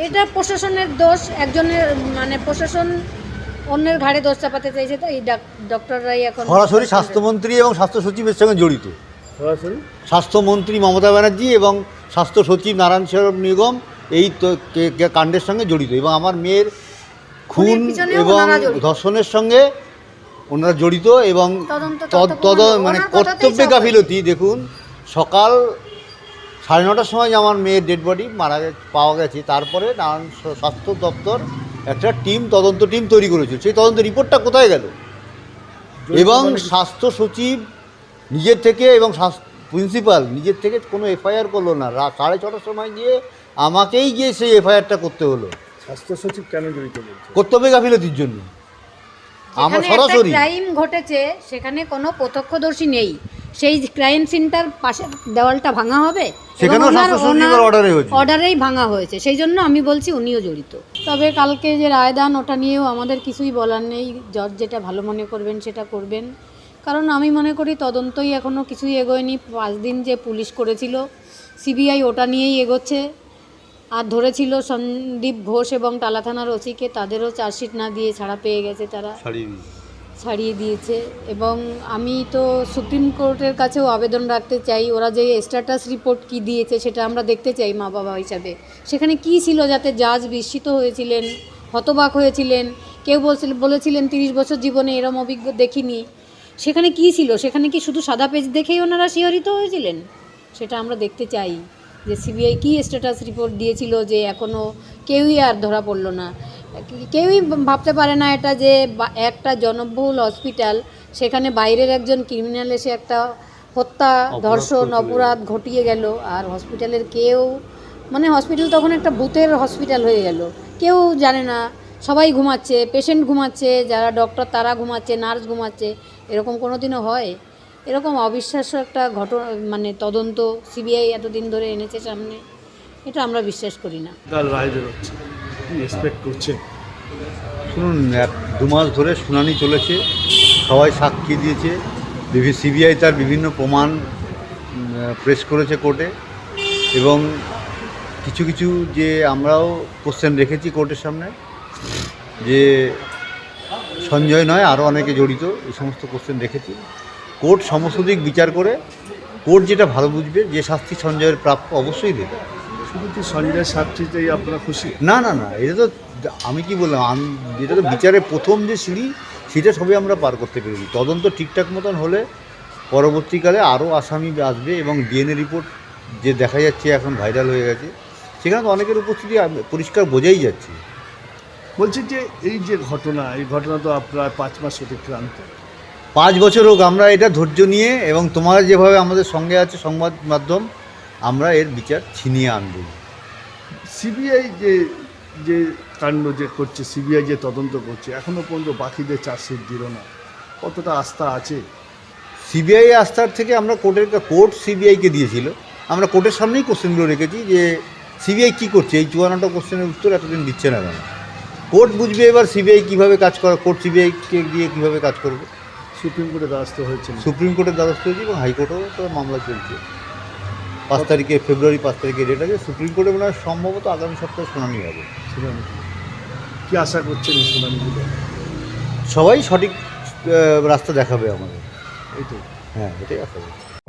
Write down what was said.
এটা প্রশাসনের দোষ একজনের মানে প্রশাসন অন্যের ঘাড়ে দোষ চাপাতে চাইছে তো এই ডাক- ডক্টররাই এখন সরাসরি স্বাস্থ্যমন্ত্রী এবং স্বাস্থ্য সচিবের সঙ্গে জড়িত। সরাসরি? স্বাস্থ্যমন্ত্রী মমতা ব্যানার্জি এবং স্বাস্থ্য সচিব নারায়ণ সেরব নিগম এই তো কে- কে- কাণ্ডের সঙ্গে জড়িত এবং আমার মেয়ের খুন এবং ধর্ষণের সঙ্গে ওনারা জড়িত এবং তদন্ত তদ- তদ মানে কর্তব্যে গাফিলতি। দেখুন সকাল সাড়ে নটার সময় আমার মেয়ের ডেড বডি মারা পাওয়া গেছে। তারপরে নারায়ণ স্বাস্থ্য দপ্তর একটা টিম তদন্ত টিম তৈরি করেছিল। সেই তদন্ত রিপোর্টটা কোথায় গেল? এবং স্বাস্থ্য সচিব নিজের থেকে এবং প্রিন্সিপাল নিজের থেকে কোনো এফআইআর করল না। রাত সাড়ে ছটার সময় গিয়ে আমাকেই গিয়ে সেই এফআইআরটা করতে হলো। স্বাস্থ্য সচিব কেন জড়িত কর্তব্যে গাফিলতির জন্য। আমার সরাসরি ক্রাইম ঘটেছে সেখানে কোনো প্রত্যক্ষদর্শী নেই। সেই ক্রাইম সিনটার পাশে দেওয়ালটা ভাঙা হবে অর্ডারেই ভাঙা হয়েছে। সেই জন্য আমি বলছি উনিও জড়িত। তবে কালকে যে রায়দান ওটা নিয়েও আমাদের কিছুই বলার নেই। জজ যেটা ভালো মনে করবেন সেটা করবেন। কারণ আমি মনে করি তদন্তই এখনও কিছুই এগোয়নি। পাঁচ দিন যে পুলিশ করেছিল সিবিআই ওটা নিয়েই এগোচ্ছে। আর ধরেছিল সন্দীপ ঘোষ এবং টালা থানার ওসিকে তাদেরও চার্জশিট না দিয়ে ছাড়া পেয়ে গেছে তারা। ছাড়িয়ে দিয়েছে। এবং আমি তো সুপ্রিম কোর্টের কাছেও আবেদন রাখতে চাই। ওরা যে স্ট্যাটাস রিপোর্ট কি দিয়েছে সেটা আমরা দেখতে চাই মা বাবা হিসাবে। সেখানে কি ছিল যাতে জাজ বিস্মিত হয়েছিলেন, হতবাক হয়েছিলেন? কেউ বলছিল, বলেছিলেন তিরিশ বছর জীবনে এরম অভিজ্ঞ দেখিনি। সেখানে কি ছিল? সেখানে কি শুধু সাদা পেজ দেখেই ওনারা শিহরিত হয়েছিলেন? সেটা আমরা দেখতে চাই। যে সিবিআই কি স্ট্যাটাস রিপোর্ট দিয়েছিল যে এখনও কেউই আর ধরা পড়ল না। কেউই ভাবতে পারে না এটা যে একটা জনবহুল হসপিটাল সেখানে বাইরের একজন ক্রিমিনাল এসে একটা হত্যা ধর্ষণ অপরাধ ঘটিয়ে গেল আর হসপিটালের কেউ মানে হসপিটাল তখন একটা ভূতের হসপিটাল হয়ে গেল। কেউ জানে না সবাই ঘুমাচ্ছে পেশেন্ট ঘুমাচ্ছে যারা ডক্টর তারা ঘুমাচ্ছে নার্স ঘুমাচ্ছে এরকম কোনো দিনও হয়? এরকম অবিশ্বাস্য একটা ঘটনা মানে তদন্ত সিবিআই এতদিন ধরে এনেছে সামনে এটা আমরা বিশ্বাস করি না। কি এক্সপেক্ট করছেন শুনুন, এক দু মাস ধরে শুনানি চলেছে, সবাই সাক্ষী দিয়েছে সিবিআই তার বিভিন্ন প্রমাণ প্রেস করেছে কোর্টে এবং কিছু কিছু যে আমরাও কোশ্চেন রেখেছি কোর্টের সামনে, যে সঞ্জয় নয় আরও অনেকে জড়িত, এই সমস্ত কোশ্চেন রেখেছি। কোর্ট সমস্ত দিক বিচার করে কোর্ট যেটা ভালো বুঝবে, যে শাস্তি সঞ্জয়ের প্রাপ্য অবশ্যই দেবে। শুধু কি সঞ্জয় আপনারা খুশি? না না না এটা তো আমি কি বললাম আমি যেটা তো বিচারের প্রথম যে সিঁড়ি সেটা সবই আমরা পার করতে পেরেছি। তদন্ত ঠিকঠাক মতন হলে পরবর্তীকালে আরও আসামি আসবে এবং ডিএনএ রিপোর্ট যে দেখা যাচ্ছে এখন ভাইরাল হয়ে গেছে সেখানে তো অনেকের উপস্থিতি পরিষ্কার বোঝাই যাচ্ছে। বলছি যে এই যে ঘটনা এই ঘটনা তো প্রায় পাঁচ মাস অতিক্রান্ত। পাঁচ বছর হোক আমরা এটা ধৈর্য নিয়ে এবং তোমরা যেভাবে আমাদের সঙ্গে আছে সংবাদ মাধ্যম আমরা এর বিচার ছিনিয়ে আনব। সিবিআই যে যে কাণ্ড যে করছে সিবিআই যে তদন্ত করছে এখনও পর্যন্ত বাকিদের চার্জশিট দিল না। কতটা আস্থা আছে? সিবিআই আস্থার থেকে আমরা কোর্টের কোর্ট সিবিআইকে দিয়েছিল। আমরা কোর্টের সামনেই কোশ্চেনগুলো রেখেছি যে সিবিআই কী করছে? এই চুয়ান্নটা কোশ্চেনের উত্তর এতদিন দিচ্ছে না কেন? কোর্ট বুঝবে এবার সিবিআই কীভাবে কাজ করে কোর্ট সিবিআইকে দিয়ে কীভাবে কাজ করবে? সুপ্রিম কোর্টে দ্বারস্থ হয়েছিল সুপ্রিম কোর্টের দ্বারস্থ হয়েছে এবং হাইকোর্টেও তো মামলা চলছে। পাঁচ তারিখে ফেব্রুয়ারি পাঁচ তারিখে ডেট আছে সুপ্রিম কোর্টে মনে হয় সম্ভবত আগামী সপ্তাহে শুনানি হবে। শুনানি। কি আশা করছেন শুনানি শুনানিগুলো? সবাই সঠিক রাস্তা দেখাবে আমাদের। এই তো হ্যাঁ এটাই আশা করছি।